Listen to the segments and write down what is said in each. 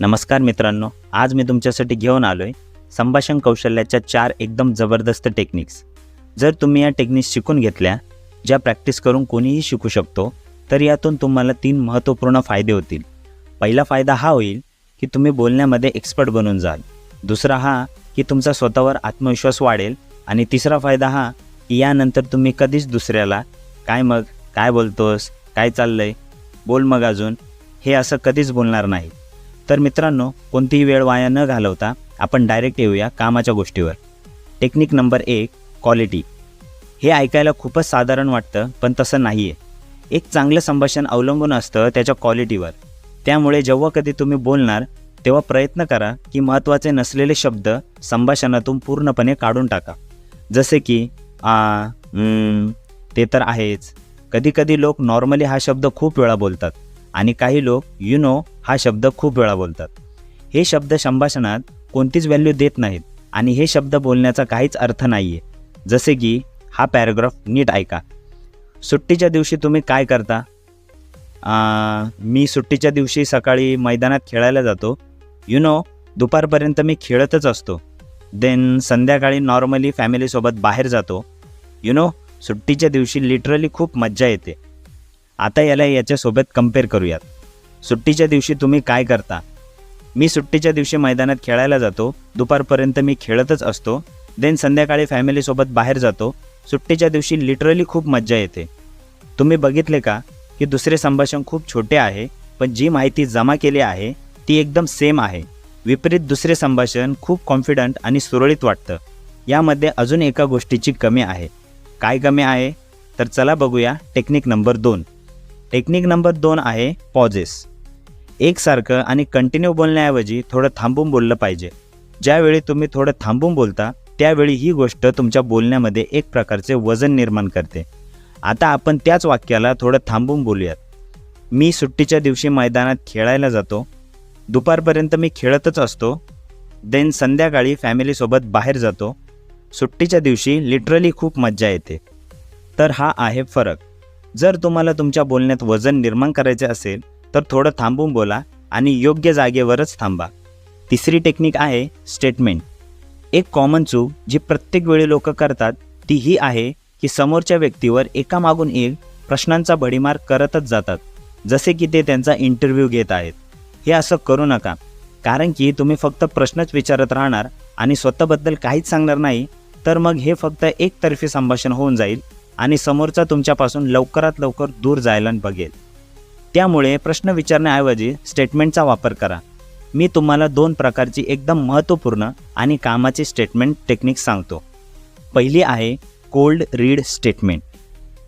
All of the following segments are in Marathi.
नमस्कार मित्रांनो आज मी तुमच्यासाठी घेऊन आलो आहे संभाषण कौशल्याच्या चार एकदम जबरदस्त टेक्निक्स जर तुम्ही या टेक्निक्स शिकून घेतल्या ज्या प्रॅक्टिस करून कोणीही शिकू शकतो तर यातून तुम्हाला तीन महत्त्वपूर्ण फायदे होतील. पहिला फायदा हा होईल की तुम्ही बोलण्यामध्ये एक्सपर्ट बनून जाल. दुसरा हा की तुमचा स्वतःवर आत्मविश्वास वाढेल आणि तिसरा फायदा हा की यानंतर तुम्ही कधीच दुसऱ्याला काय मग? काय बोलतोस? काय चाललंय? बोल मग अजून. हे असं कधीच बोलणार नाही तर मित्रांनो कोणतीही वेळ वाया न घालवता आपण डायरेक्ट येऊया कामाच्या गोष्टीवर. टेक्निक नंबर एक क्वालिटी हे ऐकायला खूपच साधारण वाटतं पण तसं नाही आहे एक चांगलं संभाषण अवलंबून असतं त्याच्या क्वालिटीवर त्यामुळे जेव्हा कधी तुम्ही बोलणार तेव्हा प्रयत्न करा की महत्त्वाचे नसलेले शब्द संभाषणातून पूर्णपणे काढून टाका. जसे की आ ते तर आहेच. कधीकधी लोक नॉर्मली हा शब्द खूप वेळा बोलतात. आणि काही लोक यु नो हा शब्द खूप वेळा बोलतात. हे शब्द संभाषणात कोणतीच व्हॅल्यू देत नाहीत आणि हे शब्द बोलण्याचा काहीच अर्थ नाही आहे जसे की हा पॅराग्राफ नीट ऐका. सुट्टीच्या दिवशी तुम्ही काय करता? आ, मी सुट्टीच्या दिवशी सकाळी मैदानात खेळायला जातो. यु नो दुपारपर्यंत मी खेळतच असतो. देन संध्याकाळी नॉर्मली फॅमिलीसोबत बाहेर जातो. यु नो सुट्टीच्या दिवशी लिटरली खूप मज्जा येते. आता याला याच्यासोबत कंपेअर करूयात. सुट्टीच्या दिवशी तुम्ही काय करता? मी सुट्टीच्या दिवशी मैदानात खेळायला जातो दुपारपर्यंत मी खेळतच असतो देन संध्याकाळी फॅमिलीसोबत बाहेर जातो सुट्टीच्या दिवशी लिटरली खूप मज्जा येते. तुम्ही बघितले का की दुसरे संभाषण खूप छोटे आहे पण जी माहिती जमा केली आहे ती एकदम सेम आहे. विपरीत दुसरे संभाषण खूप कॉन्फिडंट आणि सुरळीत वाटतं. यामध्ये अजून एका गोष्टीची कमी आहे. काय कमी आहे? तर चला बघूया टेक्निक नंबर दोन. टेक्निक नंबर दोन आहे पॉजेस एकसारखं आणि कंटिन्यू बोलण्याऐवजी थोडं थांबून बोललं पाहिजे. ज्यावेळी तुम्ही थोडं थांबून बोलता त्यावेळी ही गोष्ट तुमच्या बोलण्यामध्ये एक प्रकारचे वजन निर्माण करते. आता आपण त्याच वाक्याला थोडं थांबून बोलूयात. मी सुट्टीच्या दिवशी मैदानात खेळायला जातो. दुपारपर्यंत मी खेळतच असतो. देन संध्याकाळी फॅमिलीसोबत बाहेर जातो. सुट्टीच्या दिवशी लिटरली खूप मज्जा येते. तर हा आहे फरक. जर तुम्हाला तुमच्या बोलण्यात वजन निर्माण करायचे असेल तर थोडं थांबून बोला आणि योग्य जागेवरच थांबा. तिसरी टेक्निक आहे स्टेटमेंट. एक कॉमन चूक जी प्रत्येक वेळी लोक करतात ती ही आहे की समोरच्या व्यक्तीवर एकामागून एक प्रश्नांचा भडीमार करतच जातात जसे की ते त्यांचा इंटरव्ह्यू घेत आहेत. हे असं करू नका कारण की तुम्ही फक्त प्रश्नच विचारत राहणार आणि स्वतःबद्दल काहीच सांगणार नाही तर मग हे फक्त एकतर्फी संभाषण होऊन जाईल आणि समोरचा तुमच्यापासून लवकरात लवकर दूर जायला बघेल. त्यामुळे प्रश्न विचारण्याऐवजी स्टेटमेंटचा वापर करा. मी तुम्हाला दोन प्रकारची एकदम महत्त्वपूर्ण आणि कामाची स्टेटमेंट टेक्निक सांगतो. पहिली आहे कोल्ड रीड स्टेटमेंट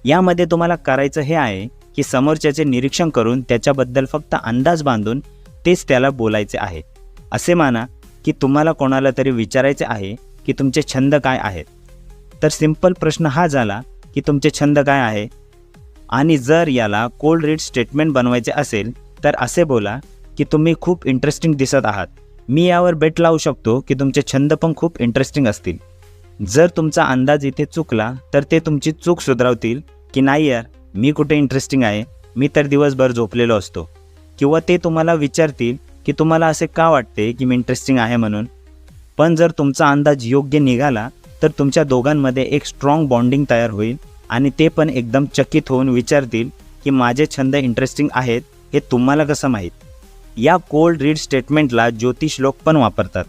यामध्ये तुम्हाला करायचं हे आहे की समोरच्याचे निरीक्षण करून त्याच्याबद्दल फक्त अंदाज बांधून तेच त्याला बोलायचे आहे. असे माना की तुम्हाला कोणाला तरी विचारायचे आहे की तुमचे छंद काय आहेत. तर सिंपल प्रश्न हा झाला की तुमचे छंद काय आहे? आणि जर याला कोल्ड रीड स्टेटमेंट बनवायचे असेल तर असे बोला की तुम्ही खूप इंटरेस्टिंग दिसत आहात. मी यावर बेट लावू शकतो की तुमचे छंद पण खूप इंटरेस्टिंग असतील. जर तुमचा अंदाज इथे चुकला तर ते तुमची चूक सुधारवतील की नाही यार मी कुठे इंटरेस्टिंग आहे? मी तर दिवसभर झोपलेलो असतो. किंवा ते तुम्हाला विचारतील की तुम्हाला असे का वाटते की मी इंटरेस्टिंग आहे म्हणून? पण जर तुमचा अंदाज योग्य निघाला तर तुमच्या दोघांमध्ये एक स्ट्रॉंग बॉन्डिंग तयार होईल आणि ते पण एकदम चकित होऊन विचारतील की माझे छंद इंटरेस्टिंग आहेत हे तुम्हाला कसं माहीत? या कोल्ड रीड स्टेटमेंटला ज्योतिष लोक पण वापरतात.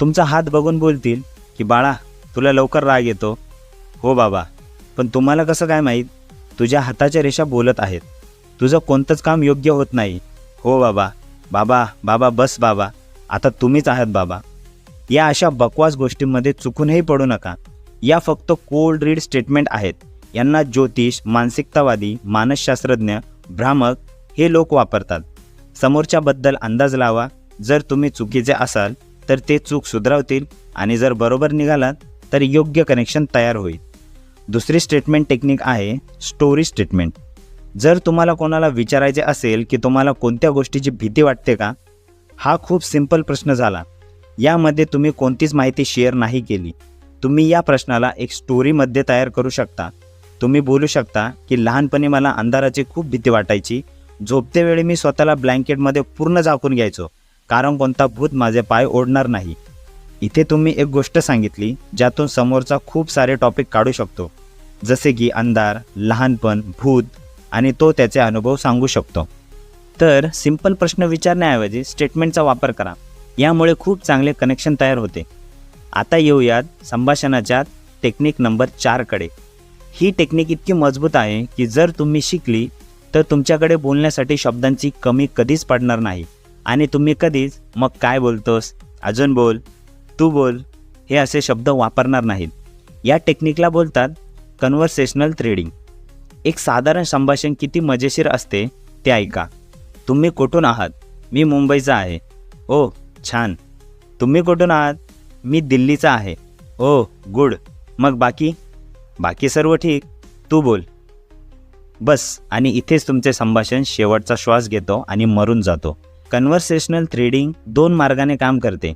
तुमचा हात बघून बोलतील की बाळा तुला लवकर राग येतो. हो बाबा पण तुम्हाला कसं काय माहीत? तुझ्या हाताच्या रेषा बोलत आहेत. तुझं कोणतंच काम योग्य होत नाही. हो बाबा बाबा बाबा बस बाबा. आता तुम्हीच आहात बाबा. या अशा बकवास गोष्टींमध्ये चुकूनही पडू नका. या फक्त कोल्ड रीड स्टेटमेंट आहेत. यांना ज्योतिष मानसिकतावादी मानसशास्त्रज्ञ भ्रामक हे लोक वापरतात. समोरच्याबद्दल अंदाज लावा. जर तुम्ही चुकीचे असाल तर ते चूक सुधारवतील आणि जर बरोबर निघालात तर योग्य कनेक्शन तयार होईल. दुसरी स्टेटमेंट टेक्निक आहे स्टोरी स्टेटमेंट जर तुम्हाला कोणाला विचारायचे असेल की तुम्हाला कोणत्या गोष्टीची भीती वाटते का? हा खूप सिंपल प्रश्न झाला. यामध्ये तुम्ही कोणतीच माहिती शेअर नाही केली. तुम्ही या प्रश्नाला एक स्टोरीमध्ये तयार करू शकता. तुम्ही बोलू शकता की लहानपणी मला अंधाराची खूप भीती वाटायची. झोपतेवेळी मी स्वतःला ब्लँकेटमध्ये पूर्ण झाकून घ्यायचो. कारण कोणता भूत माझे पाय ओढणार नाही. इथे तुम्ही एक गोष्ट सांगितली ज्यातून समोरचा खूप सारे टॉपिक काढू शकतो. जसे की अंधार लहानपण भूत आणि तो त्याचे अनुभव सांगू शकतो. तर सिंपल प्रश्न विचारण्याऐवजी स्टेटमेंटचा वापर करा. यामुळे खूप चांगले कनेक्शन तयार होते. आता येऊयात संभाषणाच्या टेक्निक नंबर चारकडे ही टेक्निक इतकी मजबूत आहे की जर तुम्ही शिकली तर तुमच्याकडे बोलण्यासाठी शब्दांची कमी कधीच पडणार नाही. आणि तुम्ही कधीच मग काय बोलतोस? अजून बोल तू बोल हे असे शब्द वापरणार नाहीत. या टेक्निकला बोलतात कन्व्हर्सेशनल थ्रेडिंग एक साधारण संभाषण किती मजेशीर असते ते ऐका. तुम्ही कुठून आहात? मी मुंबईचा आहे. ओ छान. तुम्ही कुठून आहात? मी दिल्लीचा आहे. Oh good. मग बाकी? बाकी सर्व ठीक. तू बोल. बस आणि इथेच तुमचे संभाषण शेवटचा श्वास घेतो आणि मरून जातो. कन्व्हर्सेशनल थ्रेडिंग दोन मार्गाने काम करते.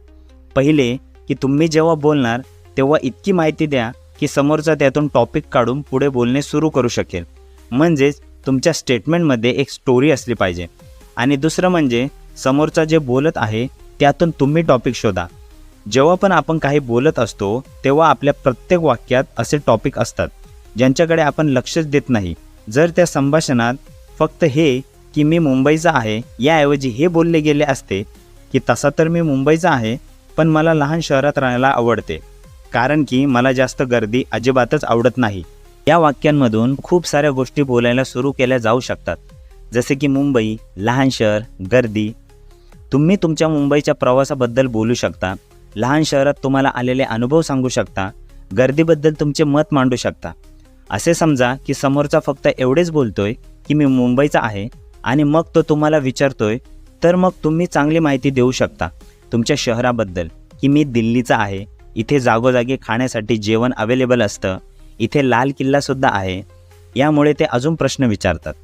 पहिले की तुम्ही जेव्हा बोलणार तेव्हा इतकी माहिती द्या की समोरचा त्यातून टॉपिक काढून पुढे बोलणे सुरू करू शकेल. म्हणजेच तुमच्या स्टेटमेंटमध्ये एक स्टोरी असली पाहिजे. आणि दुसरं म्हणजे समोरचा जे बोलत आहे त्यातून तुम्ही टॉपिक शोधा. जेव्हा पण आपण काही बोलत असतो तेव्हा आपल्या प्रत्येक वाक्यात असे टॉपिक असतात ज्यांच्याकडे आपण लक्षच देत नाही. जर त्या संभाषणात फक्त हे की मी मुंबईचा आहे याऐवजी हे बोलले गेले असते की तसा तर मी मुंबईचा आहे पण मला लहान शहरात राहायला आवडते. कारण की मला जास्त गर्दी अजिबातच आवडत नाही. या वाक्यांमधून खूप साऱ्या गोष्टी बोलायला सुरू केल्या जाऊ शकतात. जसे की मुंबई लहान शहर गर्दी तुम्ही तुमच्या मुंबईच्या प्रवासाबद्दल बोलू शकता. लहान शहरात तुम्हाला आलेले अनुभव सांगू शकता. गर्दीबद्दल तुमचे मत मांडू शकता. असे समजा की समोरचा फक्त एवढेच बोलतोय की मी मुंबईचा आहे आणि मग तो तुम्हाला विचारतोय तर मग तुम्ही चांगली माहिती देऊ शकता. तुमच्या शहराबद्दल की मी दिल्लीचा आहे इथे जागोजागी खाण्यासाठी जेवण अवेलेबल असतं इथे लाल किल्लासुद्धा आहे यामुळे ते अजून प्रश्न विचारतात.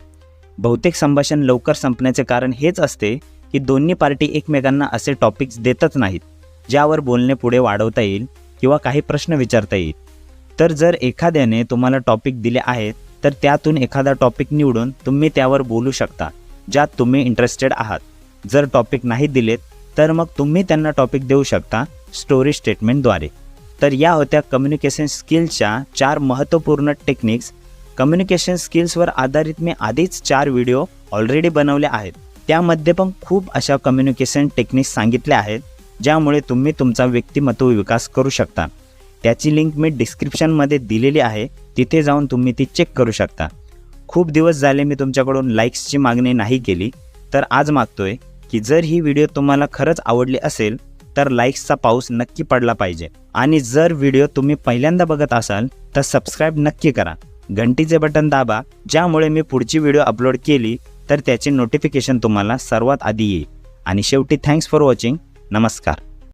बहुतेक संभाषण लवकर संपण्याचे कारण हेच असते की दोन्ही पार्टी एकमेकांना असे टॉपिक्स देतच नाहीत ज्यावर बोलणे पुढे वाढवता येईल किंवा काही प्रश्न विचारता येईल. तर जर एखाद्याने तुम्हाला टॉपिक दिले आहेत तर त्यातून एखादा टॉपिक निवडून तुम्ही त्यावर बोलू शकता ज्यात तुम्ही इंटरेस्टेड आहात. जर टॉपिक नाही दिलेत तर मग तुम्ही त्यांना टॉपिक देऊ शकता स्टोरी स्टेटमेंटद्वारे तर या होत्या कम्युनिकेशन स्किल्सच्या चार महत्त्वपूर्ण टेक्निक्स कम्युनिकेशन स्किल्सवर आधारित मी आधीच चार व्हिडिओ ऑलरेडी बनवले आहेत. त्यामध्ये पण खूप अशा कम्युनिकेशन टेक्निक्स सांगितल्या आहेत ज्यामुळे तुम्ही तुमचा व्यक्तिमत्व विकास करू शकता. त्याची लिंक मी डिस्क्रिप्शनमध्ये दिलेली आहे तिथे जाऊन तुम्ही ती चेक करू शकता. खूप दिवस झाले मी तुमच्याकडून लाईक्सची मागणी नाही केली तर आज मागतोय की जर ही व्हिडिओ तुम्हाला खरंच आवडली असेल तर लाईक्सचा पाऊस नक्की पडला पाहिजे. आणि जर व्हिडिओ तुम्ही पहिल्यांदा बघत असाल तर सबस्क्राईब नक्की करा. घंटीचे बटन दाबा ज्यामुळे मी पुढची व्हिडिओ अपलोड केली तर त्याचे नोटिफिकेशन तुम्हाला सर्वात आधी येईल. आणि शेवटी थँक्स फॉर वॉचिंग नमस्कार.